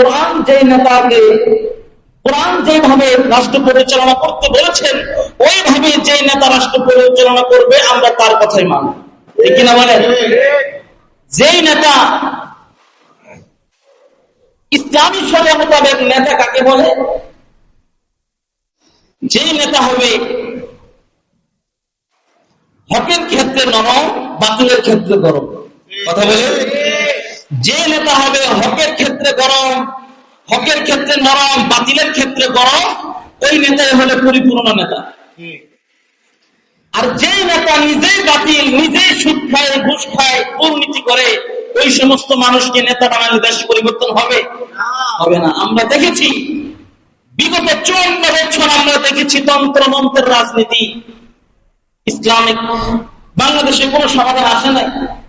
কোরআন যে নেতাকে, কোরআন যেভাবে রাষ্ট্র পরিচালনা করতে বলেছেন, ওইভাবে যে নেতা রাষ্ট্র পরিচালনা করবে, আমরা তার কথাই মানব ঠিক কিনা বলেন? যেই নেতা ইসলামী শরিয়া মোতাবেক নেতা কাকে বলে? যেই নেতা হবে হকের ক্ষেত্রে নরম, বাতিলের ক্ষেত্রে গরম। কথা বলে যে নেতা হবে, হকের ক্ষেত্রে গরম, হকের ক্ষেত্রে নরম, বাতিলের ক্ষেত্রে গরম, ওই নেতাই হলে পরিপূর্ণ নেতা। আর যে নেতা নিজেই বাতিল, নিজেই সুদ খায়, ঘুষ খায়, দুর্নীতি করে, ওই সমস্ত মানুষকে নেতা বানালে দেশ পরিবর্তন হবে? হবে না। আমরা দেখেছি, বিগত চুয়ান্ন বছর আমরা দেখেছি তন্ত্র মন্ত্রের রাজনীতি। ইসলামিক বাংলাদেশে কোনো সমাধান আসে নাই?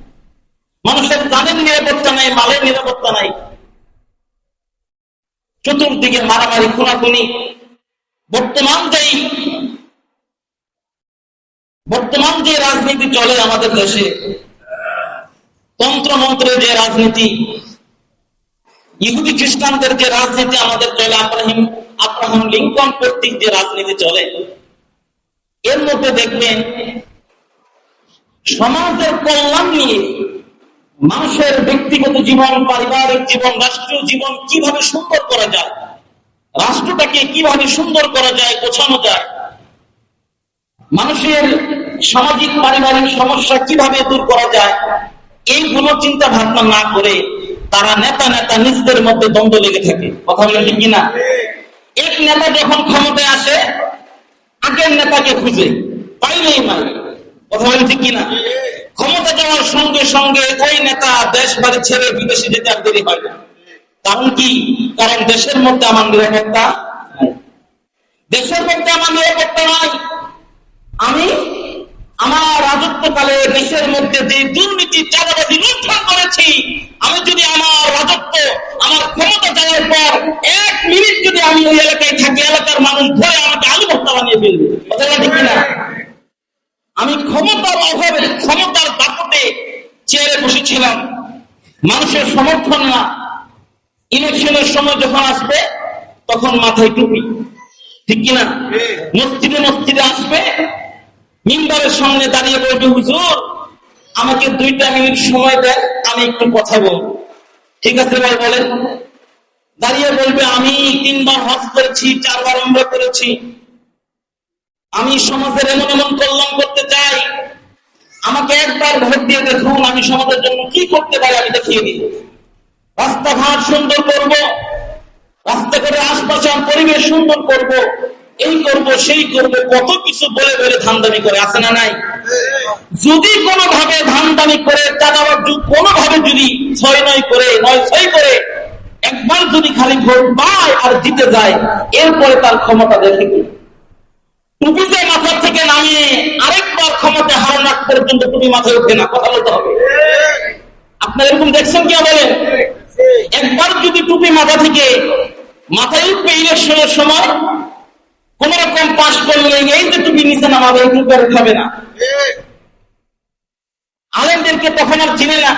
মানুষের জানের নিরাপত্তা নাই, মালের নিরাপত্তা নাই। চতুর্দিকে মারামারি, খুনাখুনি। বর্তমান যেই বর্তমান যে রাজনীতি চলে আমাদের দেশে, তন্ত্রমন্ত্রের যে রাজনীতি, ইহুদি খ্রিস্টানদের যে রাজনীতি আমাদের চলে, আব্রাহিম আব্রাহাম লিঙ্কন কর্তৃক যে রাজনীতি চলে, এর মধ্যে দেখবেন সমাজের কল্যাণ নিয়ে মানুষের ব্যক্তিগত জীবন, পারিবারিক জীবন, রাষ্ট্রীয় জীবন কীভাবে সুন্দর করা যায়? রাষ্ট্রটাকে কীভাবে সুন্দর করা যায়, গোছানো যায়? মানুষের সামাজিক, পারিবারিক সমস্যা কীভাবে দূর করা যায়? এইগুলো চিন্তা ভাবনা না করে তারা নেতা নেতা নিজেদের মধ্যে দ্বন্দ্ব লেগে থাকে। কথা বলেন ঠিক কিনা? এক নেতা যখন ক্ষমতায় আসে, আগের নেতাকে খুঁজে, পাইলেই নাই কথা বলেন ঠিক কিনা? ক্ষমতা যাওয়ার সঙ্গে সঙ্গে ওই নেতা দেশ বাড়ি ছেড়ে বিদেশে যেতে আর দেরি হয় না। কারণ কি? কারণ দেশের মধ্যে আমার নিরাপত্তা দেশের মধ্যে আমার নিরাপত্তা নাই। আমি আমার রাজত্বকালে দেশের মধ্যে যে দুর্নীতি, চাঁদাবাজি লুণ্ঠন করেছি, আমি যদি আমার রাজত্ব, আমার ক্ষমতা যাওয়ার পর এক মিনিট যদি আমি ওই এলাকায় থাকি, এলাকার মানুষ ধরে আমাকে আলু ভর্তা বানিয়ে ফেলবে। কথাটা ঠিক কিনা? আমি ক্ষমতার অভাবে, ক্ষমতার দাপটে চেয়ারে বসেছিলাম। মানুষের সমর্থন না। ইলেকশনের সময় যখন আসবে, তখন মাথায় টুপি। ঠিক কিনা? মসজিদে মসজিদে আসবে, মিম্বারের সামনে দাঁড়িয়ে বলবে, হুজুর, আমাকে দুইটা মিনিট সময় দেন, আমি একটু কথা বলব। ঠিক আছে ভাই, বলেন। দাঁড়িয়ে বলবে, আমি তিনবার হজ করেছি, চারবার আমরা করেছি। আমি সমাজের এমন এমন কল্যাণ করতে চাই। আমাকে একবার ভোট দিয়ে দেখুন, আমি সমাজের জন্য কি করতে পারি আমি দেখিয়ে দিই। রাস্তাঘাট সুন্দর করব, রাস্তা করে আশপাশের পরিবেশ সুন্দর করব, এই করব, সেই করব, কত কিছু বলে বলে ধান্দামি করে, আছে না নাই? যদি কোনোভাবে ধান্দামি করে চাঁদাবাদ কোনোভাবে যদি ছয় নয় করে, নয় ছয় করে, একবার যদি খালি ভোট পায় আর জিতে যায়, এরপরে তার ক্ষমতা দেখে কি টুপিতে মাথা থেকে নামিয়ে আরেকবার ক্ষমতা হারান রাখ পর্যন্ত টুপি মাথায় উঠে না, কথা বলতে হবে। আপনার এরকম দেখছেন কি বলেন একবার যদি টুপি মাথা থেকে মাথায় উঠবে ইলেকশনের সময়, কোন রকম পাশ করলে এই যে টুপি নিচে নামাবে, এই টুপি আর খাবে না। আলেমদেরকে তখন আর চিনে না।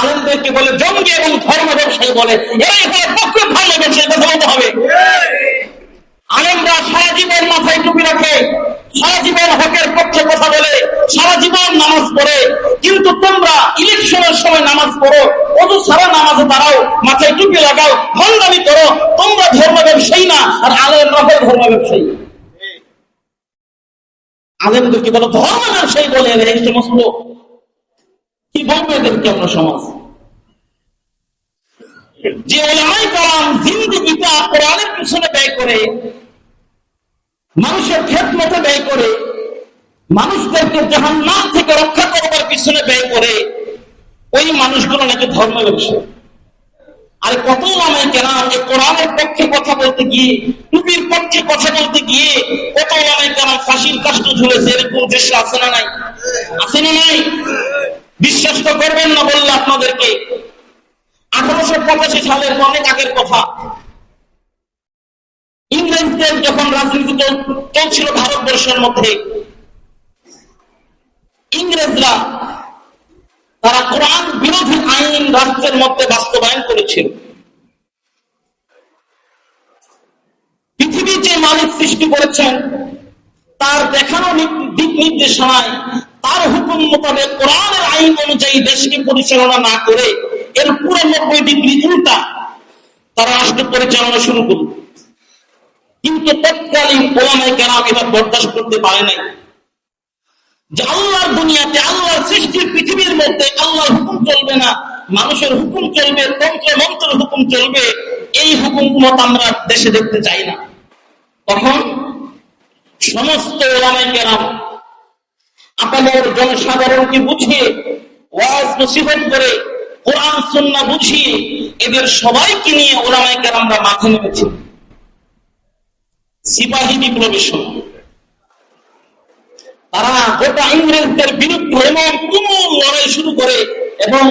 আলেমদেরকে বলে, জঙ্গি এবং ধর্ম ব্যবসায়ী বলে, এরা এখানে পক্ষে ব্যবসায়ী কথা বলতে হবে। আলেমরা সারা জীবন মাথায় টুপি রাখে, সারা জীবন হকের পক্ষে কথা বলে, সারা জীবন নামাজ পড়ে, কিন্তু তোমরা ইলেকশনের সময় নামাজ পড়ো অত সারা নামাজে দাঁড়াও, মাথায় টুপি লাগাও, ভণ্ডামি করো, তোমরা ধর্ম ব্যবসায়ী না, আর আলেম রাখো ধর্ম ব্যবসায়ী। আলেমদেরকে বলো, ধর্ম ব্যবসায়ী বলে এই সমস্ত কি বলব এদেরকে আমরা সমাজ? যে ওলামাই কালাম জিন্দিগিটা কোরআনের পিছনে ব্যয় করে মানুষের ক্ষেত মতো ব্যয় করে, মানুষদেরকে জাহান নাম থেকে রক্ষা করবার পিছনে ব্যয় করে, ওই মানুষগুলো নাকি ধর্ম ব্যবসা আর কত ওলামাই কেরাম যে কোরআনের পক্ষে কথা বলতে গিয়ে, টুপির পক্ষে কথা বলতে গিয়ে, কত ওলামাই কেরাম ফাঁসির কাষ্ট ঝুলেছে, এরকম দৃশ্য আছে না নাই? আছে না নাই? বিশ্বাস তো করবেন না বললে আপনাদেরকে। আঠারোশো পঁচাশি সালের অনেক আগের কথা। ইংরেজদের যখন রাজনীতি চলছিল ভারতবর্ষের মধ্যে, ইংরেজরা তারা কোরআন বিরোধী আইন রাষ্ট্রের মধ্যে বাস্তবায়ন করেছিল। পৃথিবী যে মালিক সৃষ্টি করেছেন, তার দেখানো দিক নির্দেশনায় তার হুকুম মোতাবেক কোরআনের আইন অনুযায়ী দেশকে পরিচালনা না করে এর পুরো নব্বই ডিগ্রি উল্টা তারা রাষ্ট্র পরিচালনা শুরু করল। কিন্তু তৎকালীন ওলামাই কেরাম এটা বরদাস্ত করতে পারে নাই। যে আল্লাহর দুনিয়াতে, আল্লাহর সৃষ্টির পৃথিবীর মধ্যে আল্লাহর হুকুম চলবে না, মানুষের হুকুম চলবে, তন্ত্র মন্ত্রের হুকুম চলবে, এই হুকুম মত আমরা দেশে দেখতে চাই না। তখন সমস্ত ওলামাই কেরাম আপনাদের জনসাধারণকে বুঝিয়ে, ওয়াজ নসিহত করে, কোরআন সন্না বুঝিয়ে এদের সবাইকে নিয়ে ওলামাই কেরামরা মাঠে নেমেছে সিপাহী বিপ্লবের সময় তারা গোটা ইংরেজদের বিরুদ্ধে এবং তুমুল লড়াই শুরু করে এবং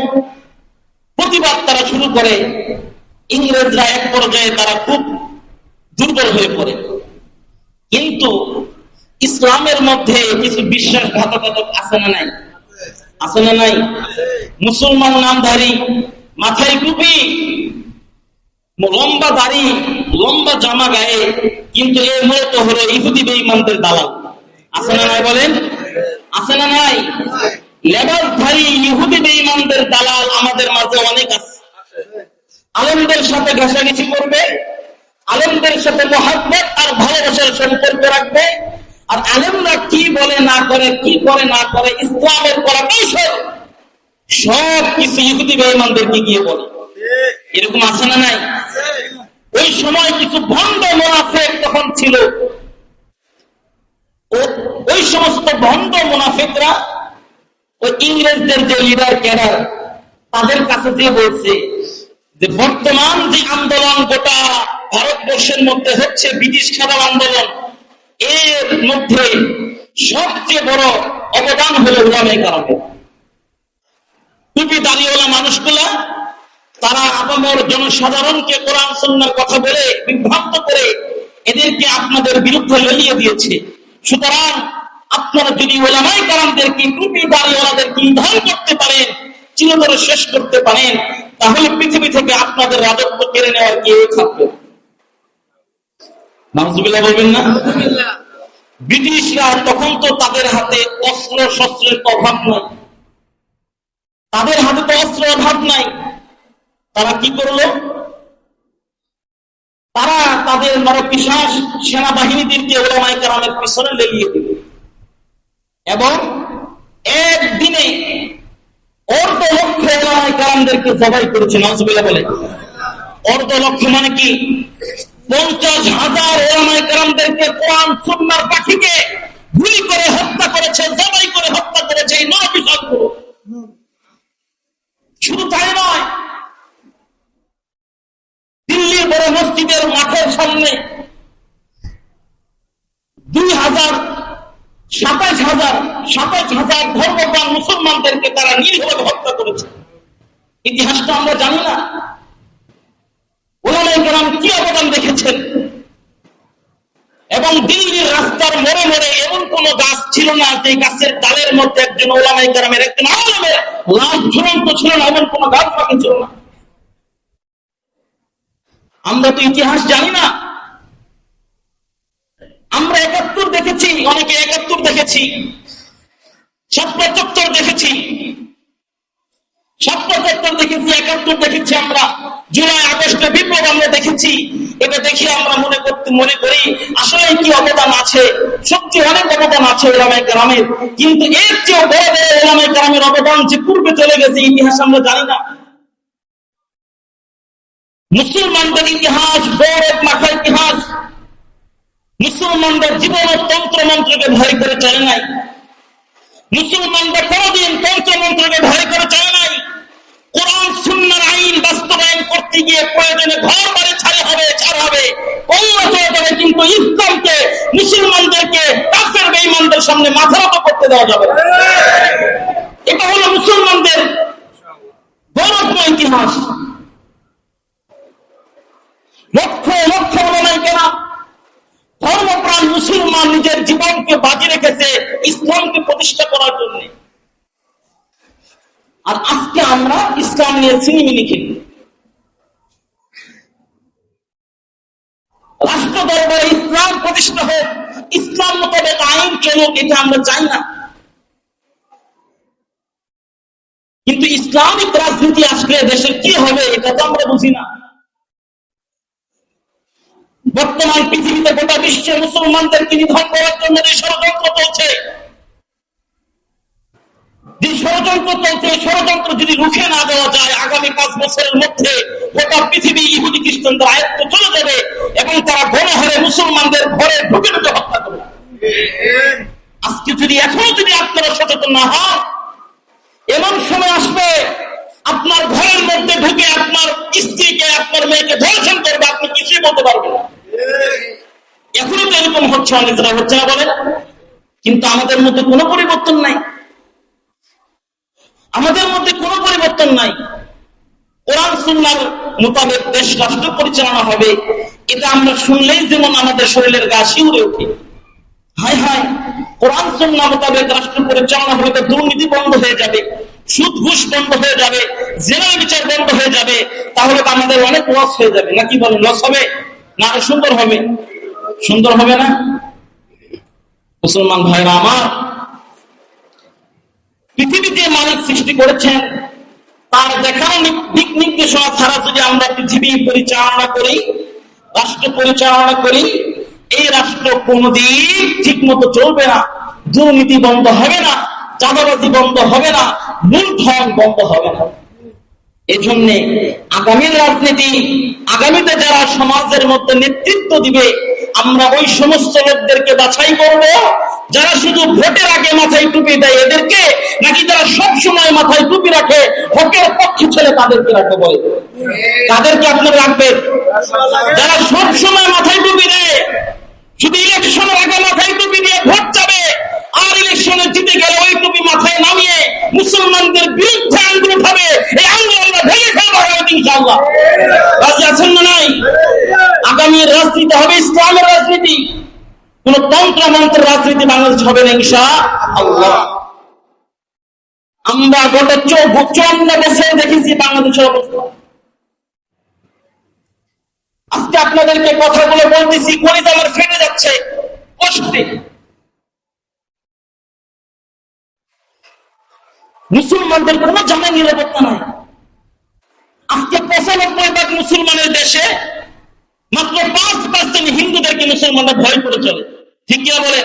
প্রতিবাদ তারা শুরু করে, ইংরেজরা এক পর্যায়ে তারা খুব দুর্বল হয়ে পড়ে। কিন্তু ইসলামের মধ্যে কিছু বিশ্বাসঘাতকতা আছে না নাই। আছে না নাই। মুসলমান নামধারী, মাথায় টুপি, লম্বা দাড়ি, লম্বা জামা গায়ে কিন্তু এর মূলত হলো ইহুদি বেঈমানদের দালাল। আছে না নাই বলেন? আছে না নাই? লেবাসধারী ইহুদি বেঈমানদের দালাল আমাদের মাঝে অনেক আছে। আলেমদের সাথে ঘাসাঘাসি করবে, আলেমদের সাথে মহাব্বত আর ভালোবাসার সম্পর্ক রাখবে। আর আলেমরা কি বলে, না করে, কি করে, না করে, ইসলামের করাটাই সব। সব কিছু ইহুদি বেঈমানদেরকে গিয়ে বলে। এরকম আছে না নাই? ওই সময় কিছু ভণ্ড মোনাফেক তখন ছিল। ওই সমস্ত ভণ্ড মোনাফেকরা, ওই ইংরেজদের যে লিডার ক্যাডার তাদের কাছে যে বলছে যে, বর্তমান যে আন্দোলন গোটা ভারতবর্ষের মধ্যে হচ্ছে ব্রিটিশ খেলার আন্দোলন, এর মধ্যে সবচেয়ে বড় অবদান হলো উলামে কারণে টুপি দাঁড়িয়েওয়ালা মানুষগুলা তারা আপামর জনসাধারণকে কোরআন সন্ন্যার কথা বলে বিভ্রান্ত করে এদেরকে আপনাদের বিরুদ্ধে লড়িয়ে দিয়েছে। সুতরাং আপনারা যদি ওলামাই কারামদেরকে টুপি দাঁড়িয়েওয়ালাদেরকে নিধন করতে পারেন, চিরতরে শেষ করতে পারেন, তাহলে পৃথিবী থেকে আপনাদের রাজত্ব কেড়ে নেওয়ার কেউ থাকবে? নামজুবিল্লাহ বলবেন না? ব্রিটিশরা তখন তো তাদের হাতে অস্ত্র, শস্ত্রের অভাব নাই। তাদের হাতে তো অস্ত্র অভাব নাই। তারা কি করল? তারা তাদের নরপিশাস সেনাবাহিনীদেরকে ওলামাই কারামের পিছনে লেগিয়ে দিল। এবং একদিনে অর্ধ লক্ষ ওলামাই কারামদেরকে জবাই করেছে নজবিল্লা বলে। অর্ধ লক্ষ মানে কি? পঞ্চাশ হাজার ওলামাই কারামদেরকে কোরআন, সুন্নার পাখিকে গুলি করে হত্যা করেছে, জবাই করে হত্যা করেছে, এই নরপিশাসগুলো শুধু তাই নয় দিল্লির বড় মসজিদের মাঠের সামনে দুই হাজার সাতাইশ হাজার সাতাইশ হাজার ধর্মপ্রাণ মুসলমানদেরকে তারা নির্ভরে হত্যা করেছে। ইতিহাসটা আমরা জানি না। ওলামাই কেরাম কি অবদান দেখেছেন এবং দিল্লির রাস্তার মোড়ে মোড়ে এমন কোন গাছ ছিল না যে গাছের ডালের মধ্যে একজন ওলামাই কেরামের একজন আলমের লাশ ঝুলন্ত ছিল না, এমন কোন গাছ বাকি ছিল না। আমরা তো ইতিহাস জানি না। আমরা একাত্তর দেখেছি, অনেকে একাত্তর দেখেছি। সব পঁচাত্তর দেখেছি। সব পঁচাত্তর দেখেছি, একাত্তর দেখেছি আমরা। জুলাই, আগস্টে বিপ্লব আমরা দেখেছি। এটা দেখে আমরা মনে করতে মনে করি, আসলে কি অবদান আছে? সত্যি অনেক অবদান আছে ওলামাই গ্রামের কিন্তু এর চেয়ে বড় বড় ওলামাই গ্রামের অবদান যে পূর্বে চলে গেছে, ইতিহাস আমরা জানি না। মুসলমানদের ইতিহাস গৌরব মাখা ইতিহাস। মুসলমানদের জীবন তন্ত্র মন্ত্রকে ভয় করে চলে নাই। মুসলমানরা কোনদিন তন্ত্র মন্ত্রকে ভয় করে চলে নাই। কোরআন, সুন্নার আইন বাস্তবায়ন করতে গিয়ে প্রয়োজনে ঘর বাড়ি ছাড়ে হবে, ছাড় হবে। অন্য প্রয়োজনে কিন্তু ইসলামকে, মুসলমানদেরকে কাফের বেঈমানদের সামনে মাথা নত করতে দেওয়া যাবে এটা হলো মুসলমানদের গৌরবময় ইতিহাস। লক্ষ লক্ষ ওলামাই কেরাম ধর্মপ্রাণ মুসলমান নিজের জীবনকে বাজি রেখেছে ইসলামকে প্রতিষ্ঠা করার জন্য। আর আজকে আমরা ইসলাম নিয়ে সিনেমি খেলি রাষ্ট্র দরবারে ইসলাম প্রতিষ্ঠা হোক, ইসলাম মোতাবেক আইন চলুক, এটা আমরা চাই না। কিন্তু ইসলামিক রাজনীতি আসলে দেশের কি হবে, এটা তো আমরা বুঝি না। বর্তমান পৃথিবীতে গোটা বিশ্বে মুসলমানদেরকে নিধন করার জন্য যে ষড়যন্ত্র চলছে? যে ষড়যন্ত্র চলছে ষড়যন্ত্র যদি রুখে না দেওয়া যায়, আগামী পাঁচ বছরের মধ্যে গোটা পৃথিবী ইহুদি খ্রিস্টানদের আয়ত্ত চলে যাবে এবং তারা গণহারে মুসলমানদের ঘরে ঢুকে ঢুকে হত্যা করবে। আজকে যদি এখনও যদি আপনারা সচেতন না হন, এমন সময় আসবে, আপনার ঘরের মধ্যে ঢুকে আপনার স্ত্রীকে, আপনার মেয়েকে ধর্ষণ করবে, আপনি কিছুই বলতে পারবেন না। এখনও তো এরকম হচ্ছে অনেকটা হচ্ছে না বলেন। কিন্তু আমাদের মধ্যে কোনো পরিবর্তন নাই। আমাদের মধ্যে কোনো পরিবর্তন নাই। কোরআন, সুন্নার মোতাবেক দেশ রাষ্ট্র পরিচালনা হবে। এটা আমরা শুনলেই যেমন আমাদের শরীরের গা শিউরে ওঠে। হায় হায়, কোরআন, সুন্না মোতাবেক রাষ্ট্র পরিচালনা হবে দুর্নীতি বন্ধ হয়ে যাবে সুদ ঘুষ বন্ধ হয়ে যাবে জেনার বিচার বন্ধ হয়ে যাবে। তাহলে তো আমাদের অনেক লস হয়ে যাবে। নাকি বলেন লস হবে? না, সুন্দর হবে। সুন্দর হবে না? মুসলমান ভাইরা আমার, পৃথিবী যে মালিক সৃষ্টি করেছেন, তার দেখানো দিক নির্দেশনা ছাড়া যদি আমরা পৃথিবী পরিচালনা করি, রাষ্ট্র পরিচালনা করি, এই রাষ্ট্র কোনদিন ঠিক মতো চলবে না, দুর্নীতি বন্ধ হবে না, চাঁদাবাজি বন্ধ হবে না মূলধন বন্ধ হবে না। এজন্য আগামীর রাজনীতি, আগামীতে যারা সমাজের মধ্যে নেতৃত্ব দিবে, আমরা ওই সমস্ত লোকদেরকে বাছাই করব। যারা শুধু ভোটের আগে মাথায় টুপি দেয় এদেরকে, নাকি যারা সব সময় মাথায় টুপি রাখে হকের পক্ষে ছেলে তাদেরকে রাখবে বলে? তাদেরকে আপনারা রাখবেন। যারা সব সময় মাথায় টুপি দেয়, শুধু ইলেকশনের আগে মাথায় টুপি দিয়ে ভোট যাবে আর ইলেকশনে জিতে গেলে ওই টুপি মাথায় নামিয়ে আগামী রাজনীতি হবে ইসলামের রাজনীতি। কোন তন্ত্র মন্ত্র রাজনীতি বাংলাদেশ হবে না ইনশা আল্লাহ। আমরা গত চৌন্ন বছর দেখেছি বাংলাদেশের অবস্থা। আজকে আপনাদেরকে কথাগুলো বলতেছি কলিজা আমার ফেটে যাচ্ছে, কষ্টে। মুসলমানদের কোনো জামাই নিরাপত্তা নাই। আজকে পঁচানব্বই ভাগ মুসলমানের দেশে মাত্র পাঁচ পার্সেন্ট হিন্দুদেরকে মুসলমানরা ভয় করে চলে। ঠিক কিনা বলে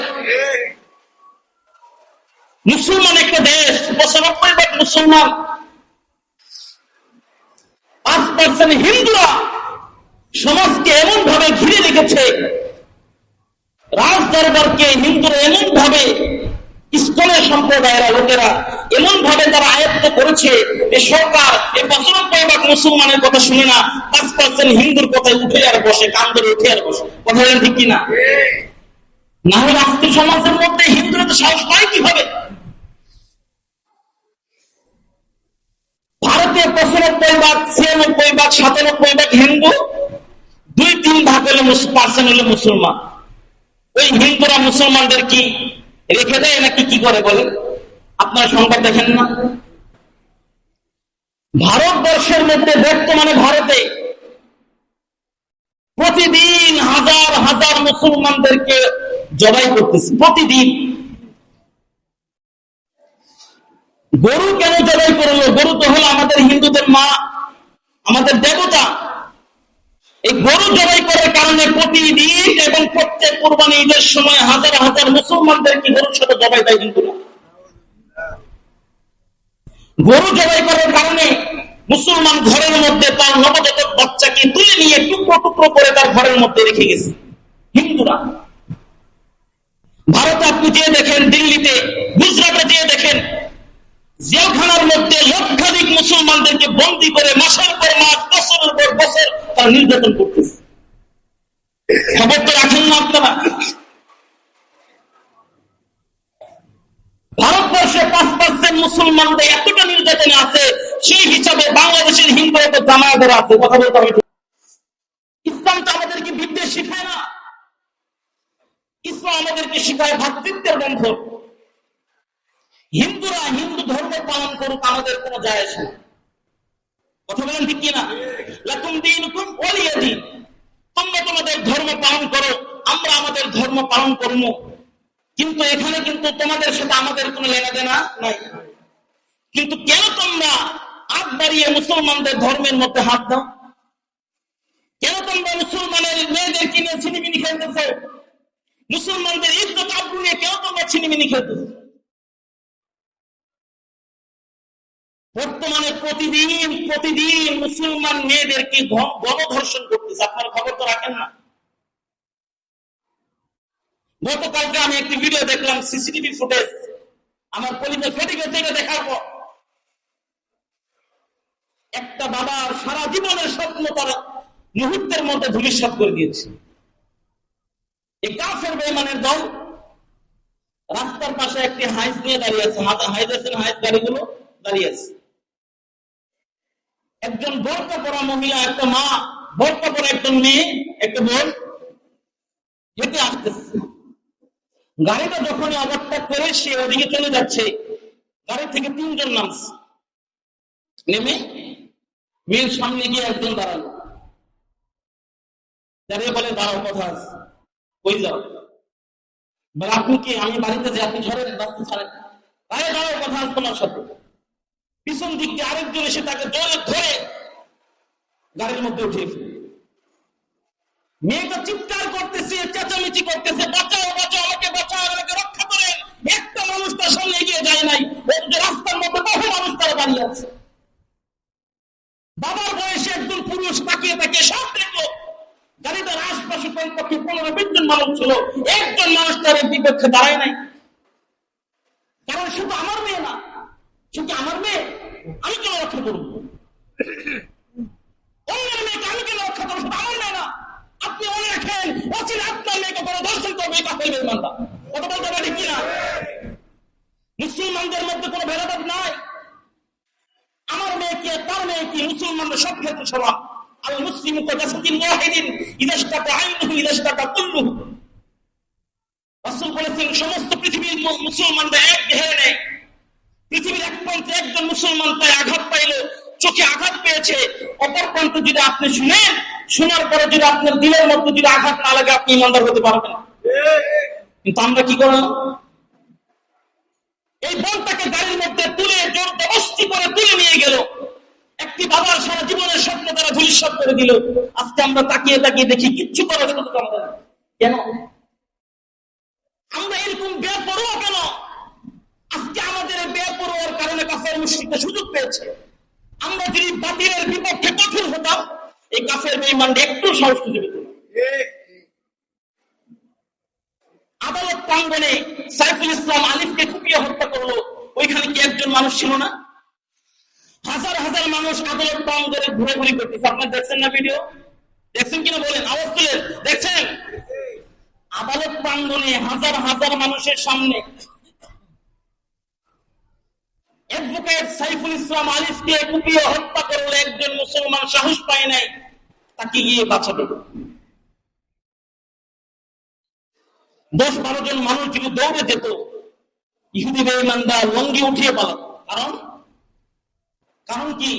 মুসলমান একটা দেশ, পঁচানব্বই ভাগ মুসলমান। পাঁচ পার্সেন্ট হিন্দুরা সমাজকে এমন ভাবে ঘিরে রেখেছে রাজ দরবারকে হিন্দুরা এমন ভাবে ইস্কনের সম্প্রদায়েরা, লোকেরা এমন ভাবে তারা আয়ত্ত করেছে যে সরকার এই পঁচানব্বই ভাগ মুসলমানের কথা শুনে না, পাঁচ পার্সেন্ট হিন্দুর কথায় উঠে আর বসে, কান ধরে উঠে আর বসে। কথা বলেন ঠিক কিনা? না হলে সমাজের মধ্যে হিন্দুরা তো সাহস পায় ছিয়ানব্বই সাতানব্বই ভাগ হিন্দু, দুই তিন ভাগ হলে পার্সেন্ট হলে মুসলমান। ওই হিন্দুরা মুসলমানদের কি রেখে দেয় নাকি কি করে বলেন আপনারা সংবাদ দেখেন না? ভারতবর্ষের মধ্যে বর্তমানে ভারতে প্রতিদিন হাজার হাজার মুসলমানদেরকে জবাই করতেছে, প্রতিদিন। গরু কেন জবাই করল? গরু তো হলো আমাদের হিন্দুদের মা, আমাদের দেবতা। এই গরু জবাই কারণে প্রতিদিন এবং প্রত্যেক কোরবানি ঈদের সময় হাজার হাজার মুসলমানদেরকে গরুর সাথে জবাই দেয় হিন্দুরা গরু জবাই করার কারণে মুসলমান ঘরের মধ্যে তার নবজাতক বাচ্চাকে তুলে নিয়ে টুকরো টুকরো করে তার ঘরের মধ্যে রেখে গেছে। হিন্দুরা। ভারতে আপনি যেয়ে দেখেন, দিল্লিতে, গুজরাটে যেয়ে দেখেন, জেলখানার মধ্যে লক্ষাধিক মুসলমানদেরকে বন্দি করে মাসের পর মাস, বছরের পর বছর তারা নির্যাতন করতেছে। খবর তো রাখেন না আপনারা। ভারতবর্ষে পাঁচ পার্সেন্ট মুসলমানদের এতটা নির্যাতনে আছে, সেই হিসাবে বাংলাদেশের হিন্দু তো জামায়াতের আছে। কথা বলতে হবে ইসলাম তো আমাদেরকে বিদ্বেষ শিখায় না। ইসলাম আমাদেরকে শিখায় ভ্রাতৃত্বের বন্ধন। হিন্দুরা হিন্দু ধর্ম পালন করুক, আমাদের কোনো যায় আসে কথা বলেন ঠিক কিনা? লাকুম দিন ওলিয়া দিন। তোমরা তোমাদের ধর্ম পালন করো, আমরা আমাদের ধর্ম পালন করব। কিন্তু এখানে কিন্তু তোমাদের সাথে আমাদের কোনো লেনা দেনা নাই। কিন্তু কেন তোমরা হাত বাড়িয়ে মুসলমানদের ধর্মের মধ্যে হাত দাও? কেন তোমরা মুসলমানের মেয়েদের কিনে ছিনিমিনি খেলতেছো? মুসলমানদের ইজ্জত আব্রু নিয়ে কেন তোমরা ছিনিমিনি খেলতেছো? বর্তমানে প্রতিদিন প্রতিদিন মুসলমান মেয়েদেরকে গণধর্ষণ করতেছে। আপনারা খবর তো রাখেন না। গতকালকে আমি একটি ভিডিও দেখলাম সিসিটিভি ফুটেজ আমার কলিজা ফেটে গেছে, এটা দেখার পর। একটা বাবার সারা জীবনের স্বপ্ন তারা মুহূর্তের মধ্যে ধূলিসাৎ করে দিয়েছে। এই কাফের বেমানের দল রাস্তার পাশে একটি হাইস নিয়ে দাঁড়িয়ে আছে। হাইস আছেন হাইস গাড়িগুলো দাঁড়িয়ে আছে। একজন বরকা পড়া মহিলা, একটা মা বরকা পড়া একজন মেয়ে, একটা বোন হেঁটে আসতেছে। গাড়িটা যখনই অবস্থা করে, সে ওদিকে চলে যাচ্ছে। গাড়ি থেকে তিনজন নামছে। নেমে মেয়ের সামনে গিয়ে একজন দাঁড়াল। দাঁড়িয়ে বলে, দাঁড়াও, কথা আছে। কই যাও? আপনি কি? আমি বাড়িতে যে আপনি সরেন রাস্তা ছাড়েন। আরে, দাঁড়াও, কথা আছে তোমার সাথে। পিছন দিক দিয়ে আরেকজন এসে তাকে জোরে ধরে গাড়ির মধ্যে উঠিয়ে ফেলে মেয়েটা চিৎকার করতেছে, চেঁচামেচি করতেছে, বাঁচাও বাঁচাও, আমাকে বাঁচাও, আমাকে রক্ষা করেন। একটা মানুষ তার সামনে এগিয়ে যায় নাই। রাস্তার মধ্যে বহু মানুষ তারা দাঁড়িয়ে আছে। বাবার বয়সে একজন পুরুষ তাকিয়ে তাকিয়ে সব দেখল। গাড়িটার আশপাশে কমপক্ষে পনেরো বিশ জন মানুষ ছিল। একজন মানুষ তার এর বিপক্ষে দাঁড়ায় নাই। কারণ সে তো আমার মেয়ে না। সে আমার মেয়ে, আমি কেন রক্ষা করব? আমি কেন রক্ষা করব? আমার মেয়ে না। আপনি রাখেন অচিরে আপনার মেয়েকে বড় দর্শন করবে মানটা কত বলতে পারি কিনা? মুসলমানদের মধ্যে কোনো ভেদাভেদ নাই। আমার মেয়েকে, তার মেয়েকে মুসলমানরা সব ক্ষেত্রে সমান। আল মুসলিম কাসাতিন ওয়াহিদিন ইদাশতাকা আইনুহু ইদাশতাকা কুল্লুহু। রাসূল বলেছেন, সমস্ত পৃথিবীর মুসলমানরা এক দেহে নেয় পৃথিবীর এক প্রান্তে একজন মুসলমান পায়ে আঘাত পাইল, চোখে আঘাত পেয়েছে। অপর প্রান্ত যদি আপনি শুনেন, শোনার পরে যদি আপনার দিলের মধ্যে যদি আঘাত না লাগে, আপনি ইমানদার হতে পারবেন কিন্তু আমরা কি করলাম এই বোনটাকে গাড়ির মধ্যে তুলে, জোর জবস্তি করে তুলে নিয়ে গেল। একটি বাবার সারা জীবনের স্বপ্ন তারা ধূলিসাৎ করে দিল। আজকে আমরা তাকিয়ে তাকিয়ে দেখি, কিচ্ছু করার সুযোগ আমাদের কেন? আমরা এরকম বেপরোয়া কেন আজকে আমাদের এই বেপরোয়ার কারণে কাফের মুশরিকরা সুযোগ পেয়েছে। আমরা যদি বাতিলের বিপক্ষে কঠোর হতাম, এই কাফের বেঈমানরা একটু পেত। আদালত প্রাঙ্গনে সাইফুল ইসলাম আলিফকে কুপিয়ে হত্যা করল। ওইখানে কি একজন মানুষ ছিল না? হাজার হাজার মানুষ আদালত প্রাঙ্গনে ঘুরে ঘুরে করতেছে। আপনারা দেখছেন না ভিডিও? দেখছেন কিনা বলেন? আওয়াজ তুলেন দেখছেন? আদালত প্রাঙ্গনে হাজার হাজার মানুষের সামনে অ্যাডভোকেট সাইফুল ইসলাম আলিফকে হত্যা করলে একজন মুসলমান সাহস পায় নাই, তাকে গিয়ে দশ বারো জন মানুষ কারণ? কারণ কি?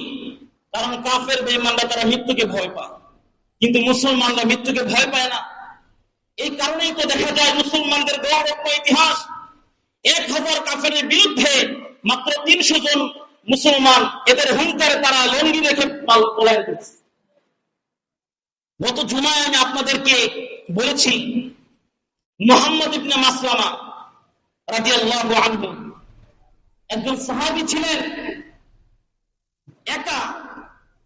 কারণ কাফের বেঈমানরা তারা মৃত্যুকে ভয় পায়। কিন্তু মুসলমানরা মৃত্যুকে ভয় পায় না। এই কারণেই তো দেখা যায় মুসলমানদের গৌরবময় ইতিহাস। এক হাজার কাফের বিরুদ্ধে মাত্র তিনশো জন মুসলমান এদের হুঙ্কারে তারা লঙ্গি রেখে পলায়ন করছে। গত জুমায় আমি আপনাদেরকে বলেছি, মোহাম্মদ ইবনে মাসলামা রাদিয়াল্লাহু আনহু একজন সাহাবী ছিলেন, একা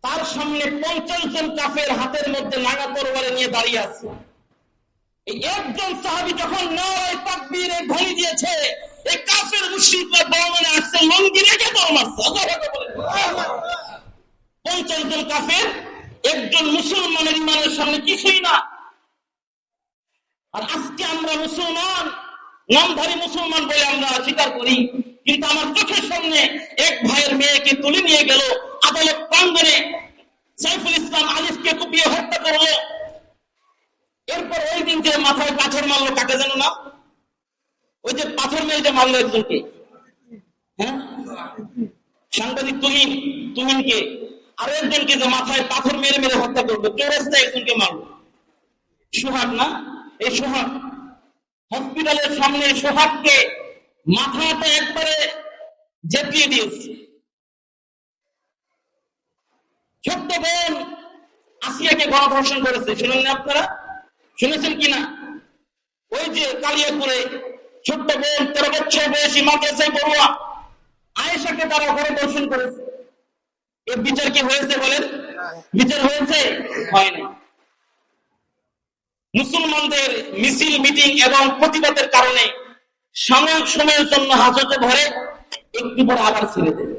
তার সামনে পঞ্চাশ জন কাফের হাতের মধ্যে নাগা তরবারে নিয়ে দাঁড়িয়ে আছে। একজন সাহাবী যখন নারায় তাকবীরের ধ্বনি দিয়েছে জন স্বীকার করি। কিন্তু আমার চোখের সামনে এক ভাইয়ের মেয়েকে তুলে নিয়ে গেল আদালত প্রাঙ্গনে সাইফুল ইসলাম আলিফকে কুপিয়ে হত্যা করল। এরপর ওই দিন যে মাথায় পাথর মারলো কাকে যেন না ওই যে পাথর যে মারলো একজনকে। হ্যাঁ? সাংবাদিক তুমিন তুমিনকে আর একজনকে যে মাথায় পাথর মেরে মেরে হত্যা করল। চৌরাস্তায় একজনকে মারলো? সুহাগ না? এই সোহাগ। হসপিটালের সামনে সোহাগকে মাথাটা একবারে জেপিয়ে দিয়েছে। ছোট্ট বোন আসিয়াকে গণধর্ষণ করেছে। শুনেন না আপনারা? শুনেছেন কিনা? ওই যে কালিয়াপুরে ছোট্ট বোন, তেরো বছর বয়সী মাদ্রাসায় পড়ুয়া। আয়েশাকে তারা গণধর্ষণ করেছে। এর বিচার কি হয়েছে বলেন? বিচার হয়েছে? হয়নি। মুসলমানদের মিছিল, মিটিং এবং প্রতিবাদের কারণে সাময়িক সময়ের জন্য হাজতে ভরে একটু পর আবার ছেড়ে দেবে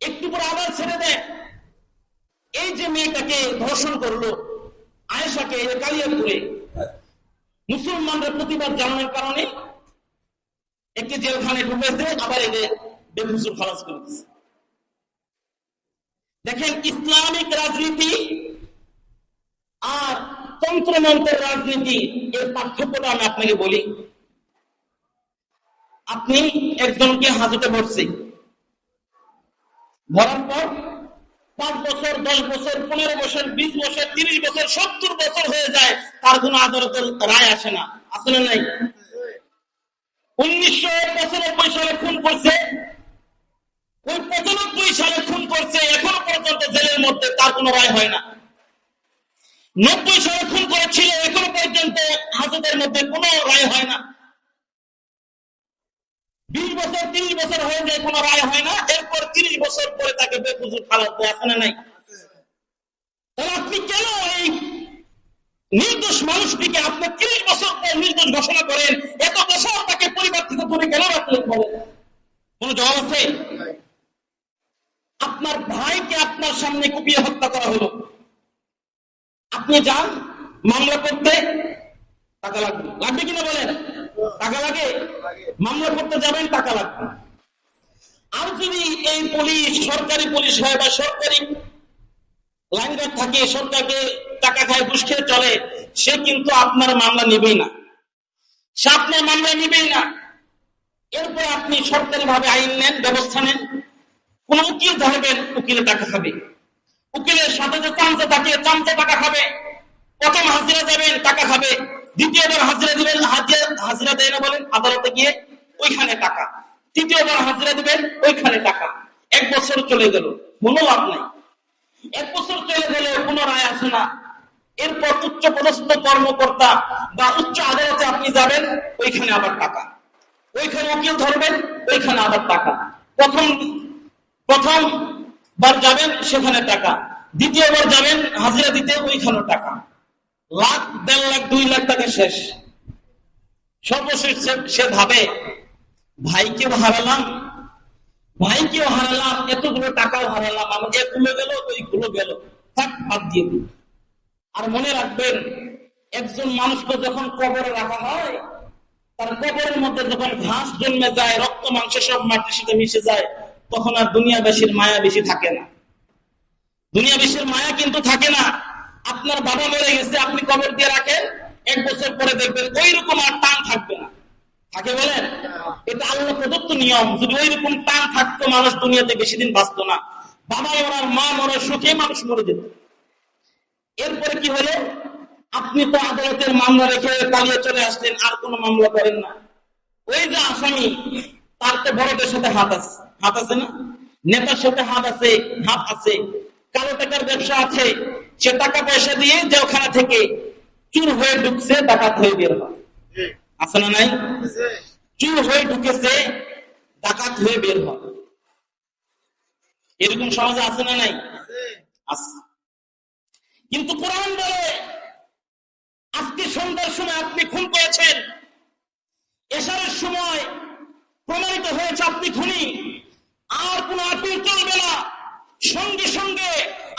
একটু পর আবার ছেড়ে দেয়। এই যে মেয়েটাকে ধর্ষণ করল, আয়েশাকে কালিয়াপুরে মুসলমানদের প্রতিবাদ জানানোর কারণে একটি জেলখানে ঢুকেছে, আবার এদের বেফুসুর খালাস করে দেখেন, ইসলামিক রাজনীতি আর তন্ত্রমন্ত্রের রাজনীতি, এর পার্থক্যটা আমি আপনাকে বলি। আপনি একজনকে হাজতে ভরছে ভরার পর পাঁচ বছর, দশ বছর, পনেরো বছর, বিশ বছর, তিরিশ বছর, সত্তর বছর হয়ে যায়, তার কোনো আদালতের রায় আসে না। আসলে নাই? উনিশশো পঁচানব্বই সালে খুন করছে। ওই পঁচানব্বই সালে খুন করছে, এখনও পর্যন্ত জেলের মধ্যে তার কোনো রায় হয় না। নব্বই সালে খুন করেছিল, এখনও পর্যন্ত হাজতের মধ্যে কোনো রায় হয় না। বিশ বছর, তিরিশ বছর হয়ে যায়, কোনো রায় হয় না। এরপর তিরিশ বছর পরে তাকে বেকুজুর খালাস দেয় আছে না নাই? তাহলে আপনি কেন এই নির্দোষ মানুষটিকে আপনি তিরিশ বছর পর নির্দোষ ঘোষণা করেন? এত বছর তাকে পরিবার থেকে দূরে কেন রাখলেন বলেন? কোন জবাব আছে? আপনার ভাইকে আপনার সামনে কুপিয়ে হত্যা করা হলো। আপনি যান, মামলা করতে, টাকা লাগবে। লাগবে কিনা বলেন? টাকা লাগে? মামলা করতে যাবেন, টাকা লাগবে। আর যদি এই পুলিশ, সরকারি পুলিশ হয় বা সরকারি লাইনগার্ড থাকে, সরকারকে টাকা খায়, ঘুষ খেয়ে চলে, সে কিন্তু আপনার মামলা নিবেই না। সে আপনার মামলা নিবেই না। এরপর আপনি সরকারি ভাবে আইন নেন, ব্যবস্থা নেন। কোন উকিল ধরবেন, উকিলে টাকা খাবে। উকিলের সাথে যে চামচা থাকে, চামচা টাকা খাবে। প্রথম হাজিরা যাবেন, টাকা খাবে। দ্বিতীয়বার হাজিরা দিবেন, হাজিরা দেয় না বলেন, আদালতে গিয়ে ওইখানে টাকা। তৃতীয়বার হাজিরা দিবেন, ওইখানে টাকা। এক বছর চলে গেল, কোনো লাভ নাই। এক বছর চলে গেলে, কোনো রায় আসে না। এরপর উচ্চ পদস্থ কর্মকর্তা বা উচ্চ আদালতে আপনি যাবেন, ওইখানে আবার টাকা। ওইখানে উকিল ধরবেন, ওইখানে আবার টাকা। প্রথম প্রথম বার যাবেন, সেখানে টাকা। দ্বিতীয়বার যাবেন, হাজিরা দিতে ওইখানে টাকা। লাখ, দেড় লাখ, দুই লাখ টাকা শেষ। সর্বশেষ সে- ভাবে ভাইকেও হারালাম? ভাইকেও হারালাম? এতগুলো টাকাও হারালাম? আমার এগুলো গেল, ওই ওইগুলো গেল। থাক, বাদ দিয়ে দিই আর মনে রাখবেন, একজন মানুষকে যখন কবরে রাখা হয়, তার কবরের মধ্যে যখন ঘাস জন্মে যায়, রক্ত, মাংস সব মাটির সাথে মিশে যায়, তখন আর দুনিয়াবাসীর মায়া বেশি থাকে না। দুনিয়াবাসীর মায়া কিন্তু থাকে না। আপনার বাবা মরে গেছে, আপনি কবর দিয়ে রাখেন, এক বছর পরে দেখবেন ওই রকম আর টান থাকবে না। থাকে বলেন? এটা আল্লাহ প্রদত্ত নিয়ম। যদি ওই রকম টান থাকতো, মানুষ দুনিয়াতে বেশি দিন বাঁচতো না। বাবা মরার, মা মরার সুখে মানুষ মরে যেত। এরপরে কি হলো? আপনি তো আদালতের মামলা রেখে পালিয়ে চলে আসলেন, আর কোনো মামলা করেন না। ওই যে আসামি, তার তো বড়দের সাথে হাত আছে। হাত আছে না? নেতার সাথে হাত আছে হাত আছে। কালো টাকার ব্যবসা আছে, সে টাকা পয়সা দিয়ে জেলখানা থেকে চুর হয়ে ঢুকছে, ডাকাত হয়ে বের হয়। আছে না নাই? চুর হয়ে ঢুকেছে, ডাকাত হয়ে বের হয়। এরকম সমাজে আছে না নাই? কিন্তু কোরআন বলে, আজকে সন্ধ্যার সময় আপনি খুন করেছেন এসারের সময় প্রমাণিত হয়েছে আপনি খুনি, আর কোন আপিল চলবে না। সঙ্গে সঙ্গে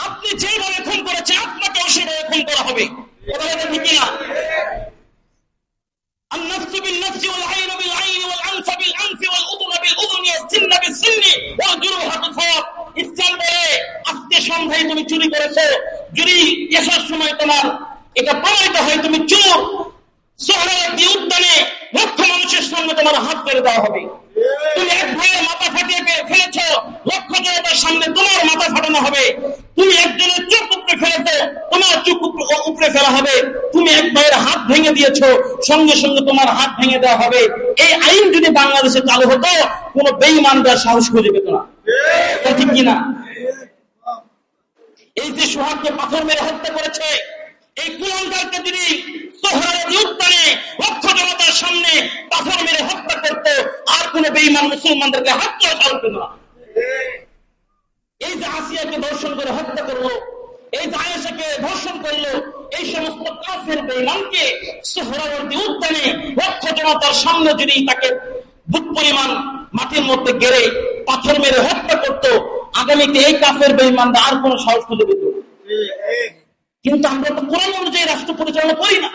আপনি যেভাবে খুন করেছেন আপনাকেও সেভাবে খুন করা হবে কথা বলতে ঠিক কিনা النفس بالنفس والعين بالعين والأنف بالأنف والأذن بالأذن والسن بالسن والجروح قصاص ইসলাম বলে আজকে সন্ধ্যায় তুমি চুরি করেছো যদি এসার সময় তোমার এটা প্রমাণিত হয় তুমি চোর সোহরাওয়ার্দী উদ্যানে লক্ষ মানুষের সামনে তোমার হাত করে দেওয়া হবে তুমি এক ভাইয়ের মাথা ফাটিয়ে ফেলেছো। লক্ষ জনতার সামনে তোমার মাথা ফাটানো হবে। তুমি একজনের চোখ উপড়ে ফেলেছো। তোমার উপ- উপরে ফেলা হবে। তুমি এক ভাইয়ের হাত ভেঙে দিয়েছ। সঙ্গে সঙ্গে তোমার হাত ভেঙে দেওয়া হবে। এই আইন যদি বাংলাদেশে চালু হতো, কোনো বেইমানরা সাহস খুঁজে পেত না। ঠিক কিনা? এই যে সোহাগকে পাথর মেরে হত্যা করেছে, এই কুলঙ্কারকে যদি আর কোন উদ্যানে লক্ষ জনতার সামনে যদি তাকে পরিমাণ মাটির মধ্যে গেড়ে পাথর মেরে হত্যা করতো, আগামীতে এই কাফের বেঈমানরা আর কোনো সাহস খুঁজে কিন্তু আমরা তো কোরআন অনুযায়ী রাষ্ট্র পরিচালনা করি না।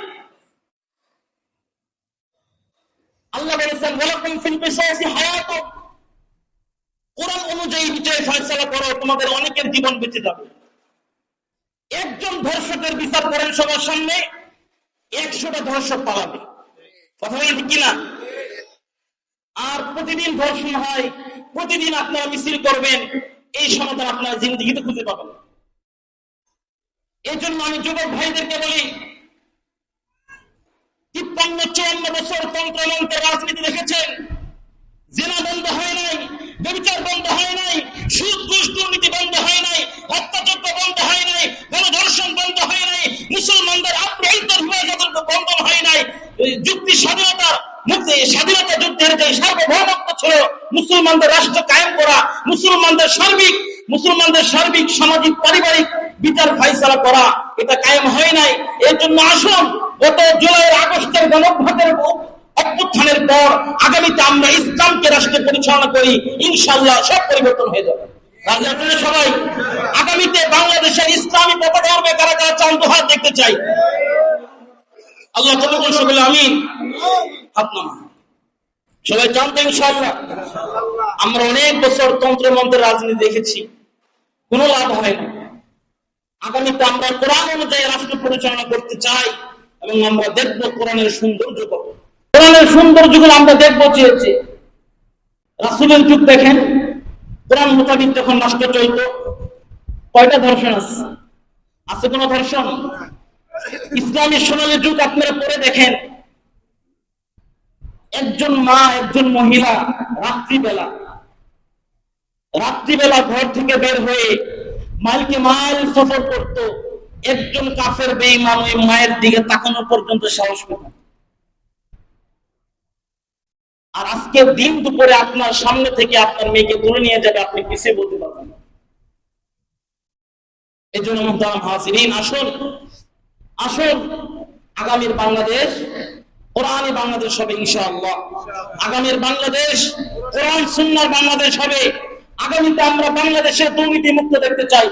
আল্লাহ বলেছেন, ওয়ালাকুম ফিল কিসাসি হায়াতুন। কোরআন অনুযায়ী বিচার ফয়সালা করো, তোমাদের অনেকের জীবন বেঁচে যাবে। একজন ধর্ষকের বিচার করেন সবার সামনে, একশোটা ধর্ষক পালাবে কথা বলেন কিনা? আর প্রতিদিন ধর্ষণ হয়, প্রতিদিন আপনারা মিছিল করবেন, এই সমাধান আপনারা জিন্দিগিতে খুঁজে পাবেন। এই জন্য আমি যুবক ভাইদেরকে বলি তিপ্পান্ন চুয়ান্ন বছর তন্ত্রমন্ত্রের রাজনীতি দেখেছেন। জেনা বন্ধ হয় নাই ব্যবচার বন্ধ হয় নাই, সুদ, ঘুষ, দুর্নীতি বন্ধ হয় নাই, হত্যাযজ্ঞ বন্ধ হয় নাই, গণধর্ষণ বন্ধ হয় নাই, মুসলমানদের আপ্রান্তর হেফাজত বন্ধ হয় নাই। যুক্তি স্বাধীনতার মুক্তি, স্বাধীনতা যুদ্ধের যে সার্বভৌমত্ব ছিল, মুসলমানদের রাষ্ট্র কায়েম করা, মুসলমানদের সার্বিক মুসলমানদের সার্বিক, সামাজিক, পারিবারিক বিচার ফাইসলা করা, এটা কায়েম হয় নাই। এর জন্য আসুন, গত জুলাই আগস্টের গণভোটের অভ্যুত্থানের পর আগামীতে আমরা ইসলামকে রাষ্ট্রে পরিচালনা করি ইনশাল্লাহ সব পরিবর্তন হয়ে যাবে। সবাই? আগামীতে বাংলাদেশের ইসলামী কারা কারা হাত দেখতে চাই। আল্লাহ নামা সবাই চান তো ইনশাল্লাহ আমরা অনেক বছর তন্ত্র মন্ত্রের রাজনীতি দেখেছি। কোনো লাভ হয় না। আগামীতে আমরা কোরআন অনুযায়ী রাষ্ট্র পরিচালনা করতে চাই এবং আমরা দেখব কোরআনের সৌন্দর্য কত। কোরআনের আমরা দেখব চেয়েছি রাসুলের যুগ দেখেন, কোরআন মোতাবিক যখন রাষ্ট্র চলত, কয়টা ধর্ষণ আছে আছে কোনো ধর্ষণ ইসলামী সোনালী যুগ আপনারা দেখেন, একজন মা, একজন মহিলা রাত্রিবেলা রাত্রিবেলা ঘর থেকে বের হয়ে মাইলকে মাইল সফর করত, একজন কাফের বেঈমান ওই মায়ের দিকে তাকানো পর্যন্ত সাহস না। আর আজকে দিন দুপুরে আপনার সামনে থেকে আপনার মেয়েকে তুলে নিয়ে যাবে, আপনি কিসে বলতে পারবেন? এই জন্য মোহতারাম হাসিরিন আসুন। আসুন, আগামীর বাংলাদেশ কোরআনই বাংলাদেশ হবে ইনশাআল্লাহ। আগামীর বাংলাদেশ, কোরআন, সুন্নার বাংলাদেশ হবে। আগামীতে আমরা বাংলাদেশের দুর্নীতি মুক্ত দেখতে চাই।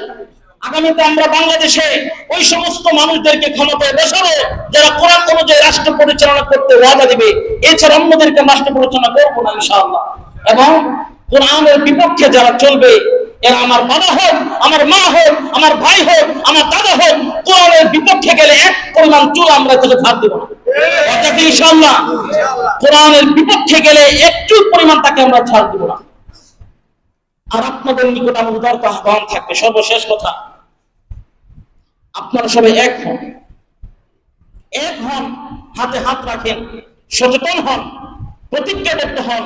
আগামীতে আমরা বাংলাদেশে ওই সমস্ত মানুষদেরকে ক্ষমতায় বসাবো যারা কোরআন অনুযায়ী রাষ্ট্র পরিচালনা করতে ওয়াদা দিবে। এছাড়া অন্যদেরকে রাষ্ট্র পরিচালনা করব না, ইনশাআল্লাহ। এবং কোরআনের বিপক্ষে যারা চলবে, এরা আমার বাবা হোক, আমার মা হোক, আমার ভাই হোক, আমার দাদা হোক, কোরআনের বিপক্ষে গেলে এক পরিমাণ চুল আমরা তাকে ছাড় দেবো না। ইনশাআল্লাহ, কোরআনের বিপক্ষে গেলে একটু পরিমাণ তাকে আমরা ছাড় দেবো না। আর আপনাদের নিকট আমার উদারতা আহ্বান থাকবে। সর্বশেষ কথা আপনারা সবাই এক হন। এক হন, হাতে হাত রাখেন, সচেতন হন প্রতিজ্ঞাবদ্ধ হন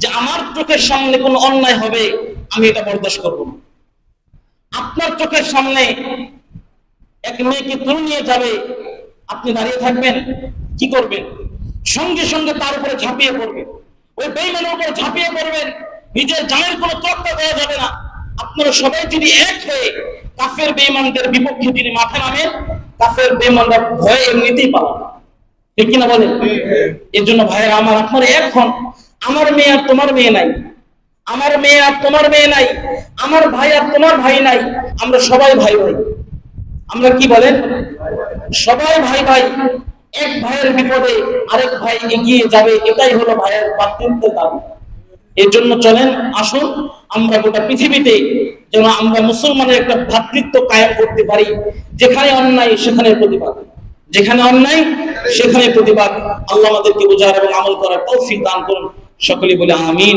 যে আমার চোখের সামনে কোনো অন্যায় হবে, আমি এটা বরদাস্ত করব না। আপনার চোখের সামনে এক মেয়েকে তুলে নিয়ে যাবে, আপনি দাঁড়িয়ে থাকবেন, কি করবেন? সঙ্গে সঙ্গে তার উপরে ঝাঁপিয়ে পড়বেন। ওই বেইমানের উপরে ঝাঁপিয়ে পড়বেন, নিজের জানের কোনো তর্ক দেওয়া যাবে না। আপনারা সবাই যদি এক হয়ে কাফের বেইমানদের বিপক্ষে যদি মাঠে নামেন কাফের বেইমানরা ভয়ে এমনিতেই পালাবে ঠিক কিনা বলেন? এর জন্য ভাইয়ের আমার আপনারা এক হন আমার মেয়ে আর তোমার মেয়ে নাই। আমার মেয়ে আর তোমার মেয়ে নাই আমার ভাই আর তোমার ভাই নাই আমরা সবাই ভাই ভাই। আমরা কি বলেন? সবাই ভাই ভাই এক ভাইয়ের বিপদে আরেক ভাই এগিয়ে যাবে এটাই হলো ভাইয়ের পাত্রের দাবি। এর জন্য চলেন, আসুন, আমরা গোটা পৃথিবীতে যেন আমরা মুসলমানের একটা ভ্রাতৃত্ব কায়েম করতে পারি, যেখানে অন্যায়, সেখানে প্রতিবাদ। যেখানে অন্যায়, সেখানে প্রতিবাদ। আল্লাহ আমাদেরকে বোঝার এবং আমল করার তৌফিক দান করুন। সকলে বলে আমিন।